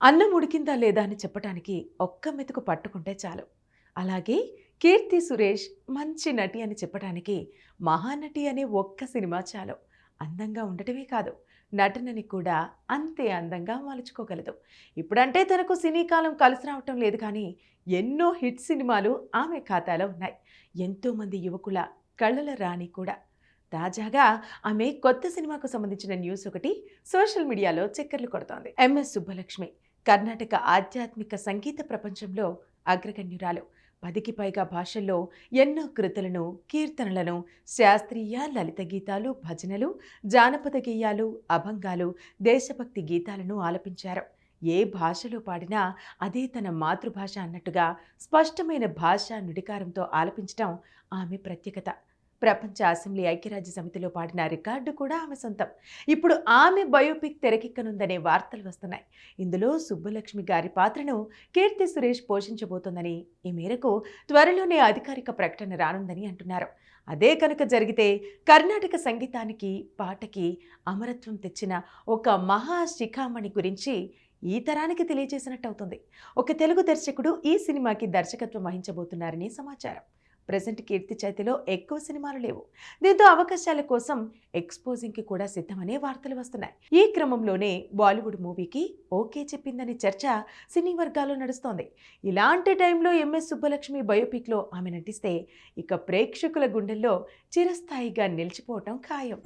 అన్నం ఉడికిందా లేదా అని చెప్పటానికి ఒక్క మెతుకు పట్టుకుంటే చాలు. అలాగే కీర్తి సురేష్ మంచి నటి అని చెప్పడానికి మహానటి అనే ఒక్క సినిమా చాలు. అందంగా ఉండటమే కాదు నటనని కూడా అంతే అందంగా మలుచుకోగలదు. ఇప్పుడంటే తనకు సినీ కాలం కలిసి రావటం లేదు కానీ ఎన్నో హిట్ సినిమాలు ఆమె ఖాతాలో ఉన్నాయి. ఎంతోమంది యువకుల కళ్ళల రాణి కూడా. తాజాగా ఆమె కొత్త సినిమాకు సంబంధించిన న్యూస్ ఒకటి సోషల్ మీడియాలో చక్కర్లు కొడుతోంది. ఎంఎస్ సుబ్బలక్ష్మి కర్ణాటక ఆధ్యాత్మిక సంగీత ప్రపంచంలో అగ్రగణ్యురాలు. పదికి పైగా భాషల్లో ఎన్నో కృతులను కీర్తనలను శాస్త్రీయ లలిత గీతాలు భజనలు జానపద గేయాలు అభంగాలు దేశభక్తి గీతాలను ఆలపించారు. ఏ భాషలో పాడినా అదే తన మాతృభాష అన్నట్టుగా స్పష్టమైన భాష నుడికారంతో ఆలపించడం ఆమె ప్రత్యేకత. ప్రపంచ అసెంబ్లీ ఐక్యరాజ్య సమితిలో పాడిన రికార్డు కూడా ఆమె సొంతం. ఇప్పుడు ఆమె బయోపిక్ తెరకెక్కనుందనే వార్తలు వస్తున్నాయి. ఇందులో సుబ్బలక్ష్మి గారి పాత్రను కీర్తి సురేష్ పోషించబోతోందని ఈ మేరకు త్వరలోనే అధికారిక ప్రకటన రానుందని అంటున్నారు. అదే కనుక జరిగితే కర్ణాటక సంగీతానికి పాటకి అమరత్వం తెచ్చిన ఒక మహా శిఖామణి గురించి ఈ తరానికి తెలియజేసినట్టు అవుతుంది ఒక తెలుగు దర్శకుడు ఈ సినిమాకి దర్శకత్వం వహించబోతున్నారని సమాచారం. ప్రజెంట్ కీర్తి చేతిలో ఎక్కువ సినిమాలు లేవు. దీంతో అవకాశాల కోసం ఎక్స్పోజింగ్కి కూడా సిద్ధమనే వార్తలు వస్తున్నాయి. ఈ క్రమంలోనే బాలీవుడ్ మూవీకి ఓకే చెప్పిందని చర్చ సినీ వర్గాల్లో నడుస్తోంది. ఇలాంటి టైంలో ఎంఎస్ సుబ్బలక్ష్మి బయోపిక్లో ఆమె నటిస్తే ఇక ప్రేక్షకుల గుండెల్లో చిరస్థాయిగా నిలిచిపోవటం ఖాయం.